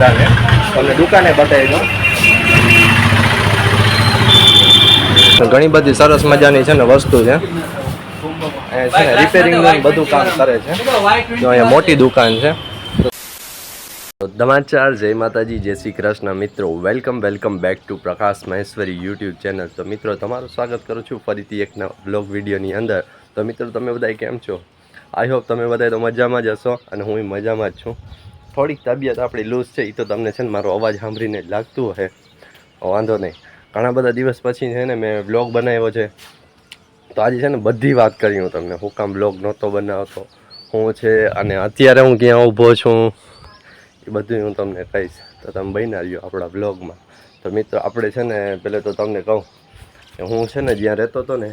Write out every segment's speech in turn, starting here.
તમને દુકાને બતાવી દઉં ઘણી બધી સરસ મજાની છે ને વસ્તુ છે. એ છે ને રિપેરિંગનું બધું કામ કરે છે. જો અહીંયા મોટી દુકાન છે. સમાચાર જય માતાજી જય શ્રી કૃષ્ણ મિત્રો. Welcome welcome back to Prakash Maheshwari YouTube channel તો મિત્રો તમારું સ્વાગત કરું છું ફરીથી એક બ્લોગ વિડીયોની અંદર. તો મિત્રો તમે બધા કેમ છો? આઈ હોપ તમે બધા તો મજામાં જ હશો અને હું મજામાં જ છું. થોડીક તબિયત આપણી લૂઝ છે એ તો તમને છે ને મારો અવાજ સાંભળીને જ લાગતું હશે. વાંધો નહીં. ઘણા બધા દિવસ પછી છે ને મેં બ્લોગ બનાવ્યો છે. તો આજે છે ને બધી વાત કરી હું તમને. હું કામ બ્લોગ નહોતો બનાવતો. હું છે અને અત્યારે હું ક્યાં ઊભો છું, એ બધું હું તમને કહીશ. તો તમે બન્યા રહ્યો આપણા બ્લોગમાં તો મિત્રો, આપણે છે ને પહેલે તો તમને કહું કે હું છે ને જ્યાં રહેતો હતો ને,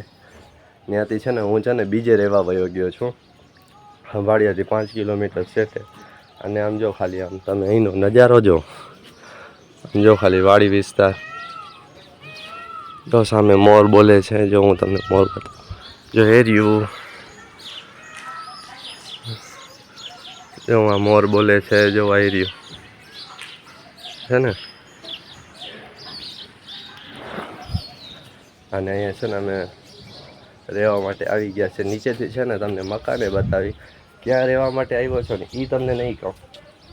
ત્યાંથી છે ને હું છે ને બીજે રહેવા વયો ગયો છું. ખંભાળિયાથી પાંચ કિલોમીટર છે તે અને આમ જો ખાલી આમ તમે અહીંનો નજારો જો. આમ જો ખાલી વાડી વિસ્તાર. તો સામે મોર બોલે છે, જો હું તમને મોર બતાવું. જો હેર્યું જો આ મોર બોલે છે, જો હેર્યું છે ને? અને અહીંયા છે ને અમે રહેવા માટે આવી ગયા છે. નીચેથી છે ને તમને મકાને બતાવી. ક્યાં રહેવા માટે આવ્યો છો ને એ તમને નહીં કહું.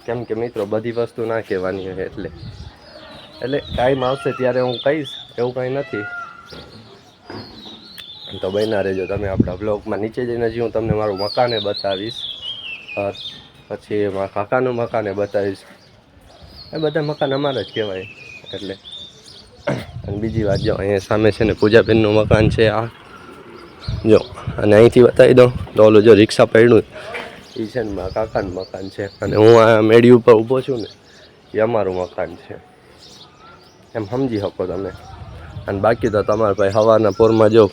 કેમ કે મિત્રો, બધી વસ્તુ ના કહેવાની હોય એટલે. એટલે ટાઈમ આવશે ત્યારે હું કહીશ, એવું કાંઈ નથી. તો બન્યા રહેજો, તમે આપણા બ્લોગમાં નીચે જઈને હજી હું તમને મારું મકાને બતાવીશ. પછી મારા કાકાનું મકાને બતાવીશ. એ બધા મકાન અમારા જ કહેવાય. એટલે, અને બીજી વાત જો, અહીંયા સામે છે ને પૂજાબેનનું મકાન છે આ. જો, અને અહીંથી બતાવી દઉં, તો ઓલું જો રિક્ષા પડ્યું એ છે ને મારા કાકાનું મકાન છે. અને હું આ મેળી ઉપર ઊભો છું ને, એ અમારું મકાન છે. એમ સમજી શકો તમે. અને બાકી તો તમારા ભાઈ હવાના પોરમાં જો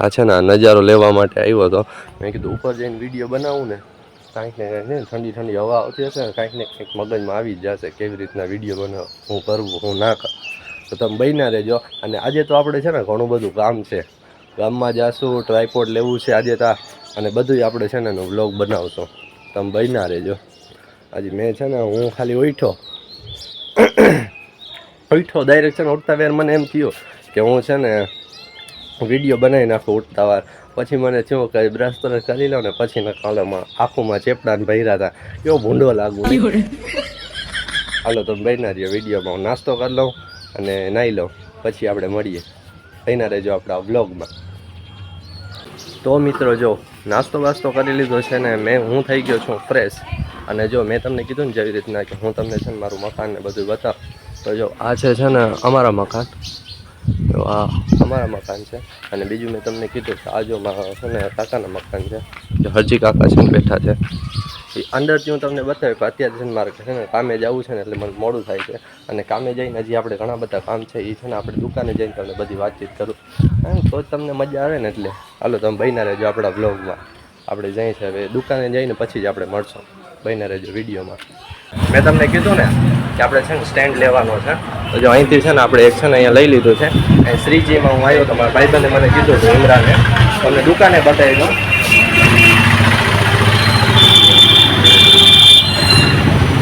આ છે ને આ નજારો લેવા માટે આવ્યો હતો મેં કીધું ઉપર જઈને વીડિયો બનાવું ને, કાંઈક ને કાંઈક ઠંડી ઠંડી હવા આવતી હશે ને, કાંઈક ને કંઈક મગજમાં આવી જ જશે કેવી રીતના વીડિયો બનાવ, હું કરવું, હું ના કરું. તો તમે બન્યા રહેજો. અને આજે તો આપણે છે ને ઘણું બધું કામ છે. ગામમાં જાશું ટ્રાયપોડ લેવું છે આજે તા. અને બધું આપણે છે ને એનો વ્લોગ બનાવશો. તમે બન્યા રહેજો. આજે મેં છે ને, હું ખાલી ઉઠ્યો. ઉઠ્યો ડાયરેક્ટ છે ને ઉઠતા વેર મને એમ થયું કે હું છે ને વીડિયો બનાવી નાખું ઉઠતા વાર. પછી મને થયું કે બ્રશ બ્રશ કરી લઉં ને પછી કાલેમાં, આંખોમાં ચેપડા ને ભર્યા હતા કેવો ભૂંડો લાગુ. હાલો, તમે બન્યા રહ્યો વિડીયોમાં. હું નાસ્તો કરી લઉં અને નાહી લઉં. પછી આપણે મળીએ. બન્યા રહેજો આપણા વ્લોગમાં. તો મિત્રો જો, નાસ્તો વાસ્તો કરી લીધો છે ને મેં, હું થઈ ગયો છું ફ્રેશ અને જો મેં તમને કીધું ને જેવી રીતના કે હું તમને છે ને મારું મકાન ને બધું બતાવ. તો જો, આ છે છે ને અમારા મકાન. તો આ અમારા મકાન છે. અને બીજું મેં તમને કીધું કે આ જો મારા છે ને કાકાના મકાન છે. જો હરજી કાકા છે ને બેઠા છે. અંદરથી હું તમને બતાવ્યું કે અત્યારે છે ને મારે છે ને કામે જવું છે ને એટલે મને મોડું થાય છે. અને કામે જઈને હજી આપણે ઘણા બધા કામ છે એ છે ને આપણે દુકાને જઈને તમને બધી વાતચીત કરું. હા, તો જ તમને મજા આવે ને એટલે. હાલો તમે બહીના રહેજો આપણા બ્લોગમાં આપણે જઈએ છે હવે દુકાને જઈને પછી જ આપણે મળશું. બહીના રહેજો વિડીયોમાં. મેં તમને કીધું ને કે આપણે છે ને સ્ટેન્ડ લેવાનો છે. તો જો અહીંથી છે ને આપણે એક છે ને અહીંયા લઈ લીધું છે. અહીં શ્રીજીમાં હું આવ્યો તો મારા ભાઈબંધે મને કીધું હતું ઇમરાને તમને દુકાને બતાવી દઉં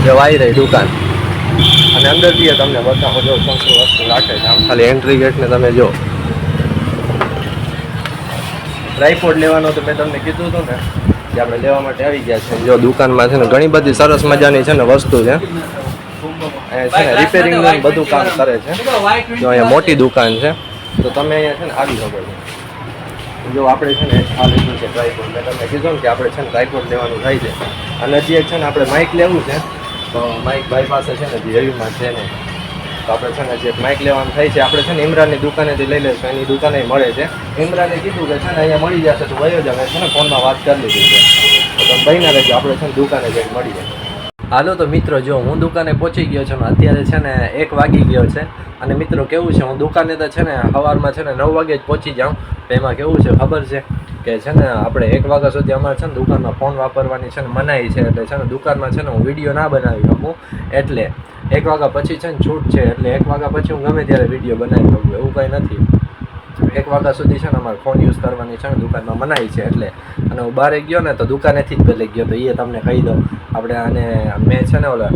જો આવી રહી દુકાન. અને અંદરથી તમને બતાવો જો શું વસ્તુ રાખે છે. આમ ખાલી એન્ટ્રી ગેટને તમે જો. ટ્રાયપોડ લેવાનો તો મેં તમને કીધું હતું ને, કે આપણે લેવા માટે આવી ગયા છે જો દુકાનમાં છે ને ઘણી બધી સરસ મજાની છે ને વસ્તુ છે. અહીંયા છે ને રિપેરિંગનું બધું કામ કરે છે. જો અહીંયા મોટી દુકાન છે. તો તમે અહીંયા છે ને આવી શકો છો. જો આપણે છે ને આ લીધું છે ટ્રાયફોડ મેં તમને કીધું ને કે આપણે છે ને ટ્રાયફોડ લેવાનું થાય છે. અને હજી એક છે ને આપણે માઇક લેવું છે. તો માઇક ભાઈ પાસે છે ને હજી છે ને, તો આપણે છે ને જે માઇક લેવાનું થાય છે, આપણે છે ને ઇમરાનની દુકાનેથી લઈ લઈશું, એની દુકાને મળે છે. ઇમરાને કીધું કે છે ને અહીંયા મળી જશે, તો વયો જ અમે છે ને ફોનમાં વાત કરી લીધી છે. તો બહીના રહેજો આપણે છે ને દુકાને જઈને જાય હાલો, તો મિત્રો, જો હું દુકાને પહોંચી ગયો છું અત્યારે છે ને એક વાગી ગયો છે. અને મિત્રો, કેવું છે? હું દુકાને તો છે ને સવારમાં છે ને નવ વાગે જ પહોંચી જાઉં, તો એમાં કેવું છે? ખબર છે? કે છે ને, આપણે એક વાગ્યા સુધી અમારે છે ને દુકાનમાં ફોન વાપરવાની છે ને મનાઈ છે, એટલે છે ને દુકાનમાં છે ને હું વીડિયો ના બનાવી શકું. એટલે એક વાગ્યા પછી છે ને છૂટ છે, એટલે એક વાગ્યા પછી હું ગમે ત્યારે વીડિયો બનાવી શકું, એવું કંઈ નથી. એક વાગ્યા સુધી છે ને અમારે ફોન યુઝ કરવાની છે ને દુકાનમાં મનાઈ છે, એટલે. અને હું બહાર ગયો ને તો દુકાનેથી જ પહેલે ગયો, તો એ તમને કહી દઉં. આપણે આને, મેં છે ને ઓલા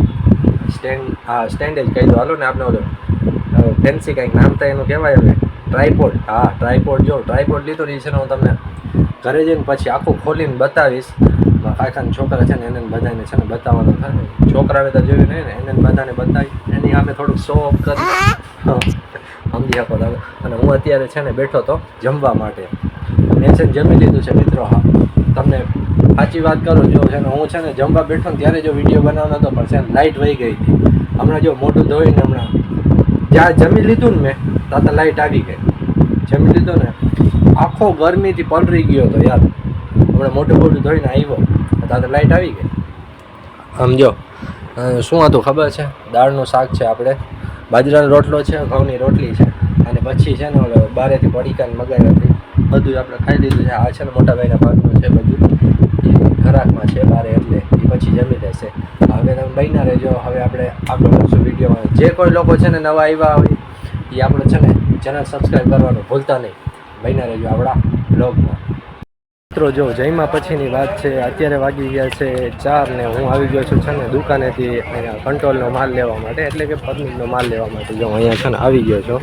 સ્ટેન્ડ, હા, સ્ટેન્ડ જ કહી દો હાલો ને આપણે ઓલો ફેન્સી કંઈક નામ થાય એનું કહેવાય હવે. ટ્રાયપોડ હા ટ્રાયપોડ જો ટ્રાયપોડ લીધો છે ને હું તમને ઘરે જઈને પછી આખું ખોલીને બતાવીશ. કાકાના છોકરા છે ને એને બધાને છે ને બતાવવાનું થાય છોકરાને તો જોયું નહીં ને, એને બધાને બતાવી. એની સામે થોડુંક શો ઓફ કરી. સમજી શકો તમે. અને હું અત્યારે છે ને બેઠો તો જમવા માટે. મેં છે જમી લીધું છે મિત્રો. હા, તમને સાચી વાત કરું જો છે ને હું છે ને જમવા બેઠો ને ત્યારે જો વીડિયો બનાવવાનો હતો પણ છે ને લાઇટ વહી ગઈ હતી. હમણાં જો મોઢું ધોઈને હમણાં જ્યાં જમી લીધું ને મેં, ત્યાં તો લાઇટ આવી ગઈ. જમી લીધું ને, આખો ગરમીથી પલરી ગયો હતો, યાર. હમણાં મોટું મોટું ધોઈને આવ્યો, ત્યાં તો લાઇટ આવી ગઈ. સમજો શું હતું ખબર છે? દાળનું શાક છે આપણે. બાજરાનો રોટલો છે, ઘઉંની રોટલી છે, અને પછી છે ને બારેથી પડીકાને મગાવી હતી. બધું આપણે ખાઈ લીધું છે. આ છે ને મોટા ભાઈના ભાગનું છે બધું. ખરાકમાં છે બારે એટલે એ પછી જમી લેશે. હવે તમે બન્યા રહેજો. હવે આપણે આગળ વધશું વિડીયોમાં. જે કોઈ લોકો છે ને નવા આવ્યા હોય, એ આપણે છે ને ચેનલ સબસ્ક્રાઈબ કરવાનું ભૂલતા નહીં. બન્યા રહેજો આપણા બ્લોગમાં. મિત્રો, જો જયમાં પછીની વાત છે, અત્યારે વાગી ગયા છે ચાર ને હું આવી ગયો છું છે ને દુકાનેથી. અહીંયા કંટ્રોલનો માલ લેવા માટે, એટલે કે પરમિટનો માલ લેવા માટે જો અહીંયા છે ને આવી ગયો છો.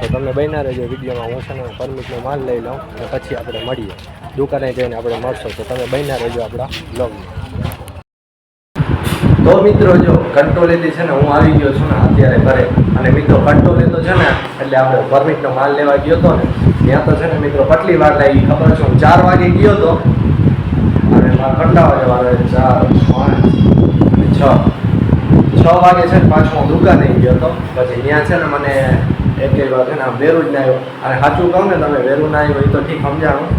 તો તમે બન્યા રહેજો વિડીયોમાં, હું છે ને પરમિટનો માલ લઈ લઉં અને પછી આપણે મળીએ. દુકાને જઈને આપણે મળશો, તો તમે બન્યા રહેજો આપણા બ્લોગમાં તો મિત્રો જો કંટ્રોલેથી છે ને હું આવી ગયો છું ને અત્યારે ઘરે. અને મિત્રો કંટ્રોલે તો છે ને, એટલે આપણે પરમિટનો માલ લેવા ગયો હતો ને, ત્યાં તો છે ને મિત્રો કેટલી વાર લાગી, ખબર છે? હું ચાર વાગે ગયો હતો અને વાગે વાગે ચાર, પાંચ, છ. છ વાગે છે ને પાછો હું દુકાને ગયો હતો પછી ત્યાં છે ને મને એટલી વાર છે ને આમ વેરું જ ના આવ્યો. અને સાચું કહું ને તમે, વેરું ના આવ્યો એ તો ઠીક, સમજાણું.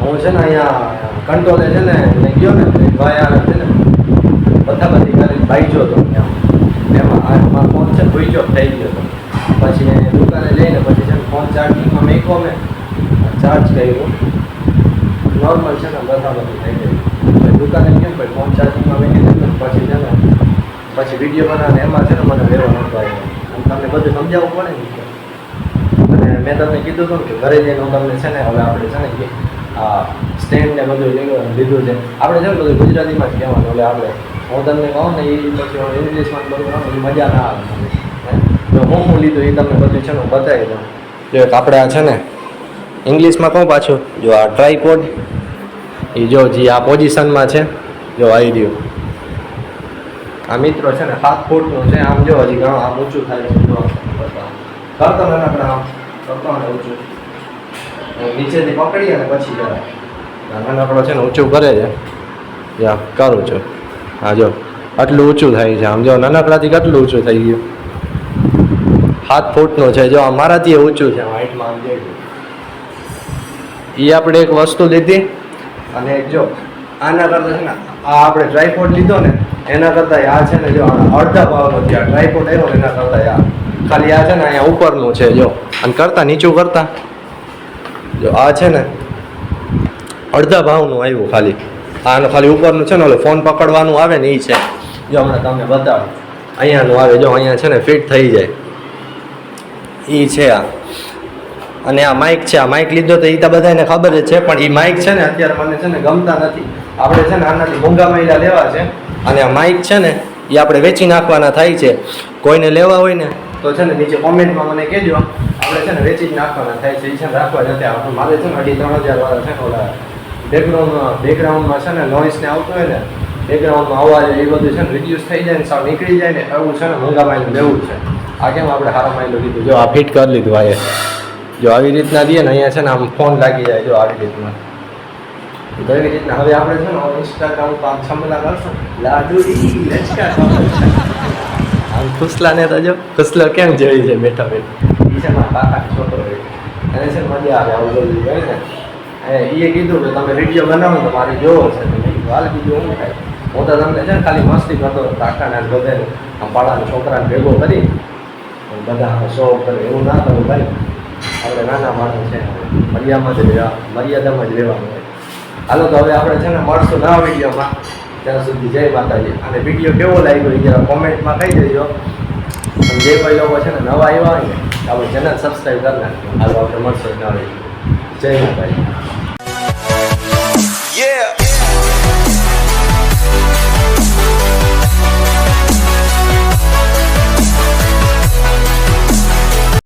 હું છે ને અહીંયા કંટ્રોલે છે ને, મેં ગયો ને ભાઈ આવે છે ને, બધા બધી કરીને ભાઈ ગયો હતો એમાં આ મારો ફોન છે ભૂઈ ગયો, થઈ ગયો હતો. પછી દુકાને લઈને પછી છે ને ફોન ચાર્જિંગમાં મેકો મેં. ચાર્જ કર્યું. નોર્મલ છે ને, બધા બધું થઈ ગયું. દુકાને કેમ ભાઈ ફોન ચાર્જિંગમાં મેં પછી છે ને, પછી વીડિયો બનાવે એમાં છે ને મને વેરો નહોતો આવ્યો. તમને બધું સમજાવવું પડે ને અને મેં તમને કીધું હતું કે ઘરે જઈને હું તમને છે ને હવે આપણે છે ને કે આ સ્ટેન્ડ ને બધું લીધું છે. આપણે છે ને બધું ગુજરાતીમાં જ કહેવાનું, એટલે આપણે હું તમને કહું ને એ પછી હું ઇંગ્લિશમાં બધું કહું એ મજા ના આવે હું? હું લીધું એ તમને બધું છે ને બતાવી દઉં. જો આપણે આ છે ને ઇંગ્લિશમાં કહું પાછું, જો આ ટ્રાયપોડ એ જો જે આ પોઝિશનમાં છે, જો આવી રહ્યું આ મિત્રો છે ને સાત ફૂટનું છે, આમ જો હજી ઘણું, આમ ઊંચું થાય છે, જો. કરતો ને આપણે આમ કરતો ને ઊંચું. નીચેથી પકડી અને પછી જરા નાનકડો છે ને ઊંચું કરે છે. યા, કરું છું. હા જો, આટલું ઊંચું થાય છે. આમ જો, નાનકડાથી કેટલું ઊંચું થઈ ગયું? સાત ફૂટનું છે. જો, આ મારાથી ઊંચું છે હાઈટમાં આમ જોઈ એ આપણે એક વસ્તુ લીધી અને જો આના કરતાં છે ને, આ આપણે ટ્રાયપોડ લીધો ને, એના કરતાં આ છે ને, જો અડધા ભાવ નથી આ ટ્રાયપોડ આવ્યો એના કરતાં આ. ખાલી આ છે ને, અહીંયા ઉપરનું છે, જો. અને કરતાં, નીચું કરતાં. જો આ છે ને, અડધા ભાવનું આવ્યું ખાલી. આનું ખાલી ઉપરનું છે ને, ઓલું ફોન પકડવાનું આવે ને એ છે. જો હમણાં તમને બતાવું. અહીંયાનું આવે, જો અહીંયા છે ને ફિટ થઈ જાય. એ છે આ. અને આ માઇક છે આ માઇક લીધો તો એ તો બધાને ખબર જ છે પણ એ માઇક છે ને અત્યારે મને છે ને ગમતા નથી આપણે છે ને આનાથી મોંઘા મહિલા લેવા છે અને આ માઇક છે ને એ આપણે વેચી નાખવાના થાય છે કોઈને લેવા હોય ને તો છે ને નીચે કોમેન્ટમાં મને કહેજો આપણે છે ને વેચી જ નાખવાના થાય છે એ છે ને રાખવા જતા આપણે મારે છે ને અઢી ત્રણ હજાર વાળા છે ઓલા બેકગ્રાઉન્ડમાં બેકગ્રાઉન્ડમાં છે ને નોઇસને આવતું હોય ને બેકગ્રાઉન્ડમાં અવાજ એ બધું છે ને રિડ્યુસ થઈ જાય ને સાવ નીકળી જાય ને એવું છે ને મોંઘા માઇલું લેવું છે આ કેમ આપણે સારા માઇલું લીધું જો આ ફિટ કરી લીધું આ. જો આવી રીતના દઈએ ને અહીંયા છે ને આમ ફોન લાગી જાય જો આવી રીતના. તો એવી રીતના. હવે આપણે છે ને ઇન્સ્ટાગ્રામ ઉપર આમ છમલા કરશું. લાડુડી આમ ખુસલાને તો જો કેમ જોઈ છે બેઠા બેઠા. એ છે મારા એને છે મજા આવે આવું બધું હોય ને. એ કીધું તમે વીડિયો બનાવો તો મારે જોવો છે. હાલ બીજું હું થાય હું તો તમને છે ખાલી મસ્તી કરતો કાકાના બધાને. આમ પાડાના છોકરાને ભેગો કરી. બધા શો કરે, એવું ના કરવું ભાઈ. આપણે નાના માણસ છે. મર્યાદામાં જ રહેવા, મર્યાદામાં જ રહેવાનું હોય. હાલો તો હવે આપણે છે ને મળશું નવા વિડીયોમાં ત્યાં સુધી જય માતાજી. અને વીડિયો કેવો લાગ્યો એ જરા કોમેન્ટમાં કહી દેજો. જે કોઈ લોકો છે ને નવા આવ્યા હોય ને આપણે જેને સબસ્ક્રાઈબ કરી નાખજો. હાલો, આપણે મળશું નવા. વીડિયો જય માતાજી. Yeah!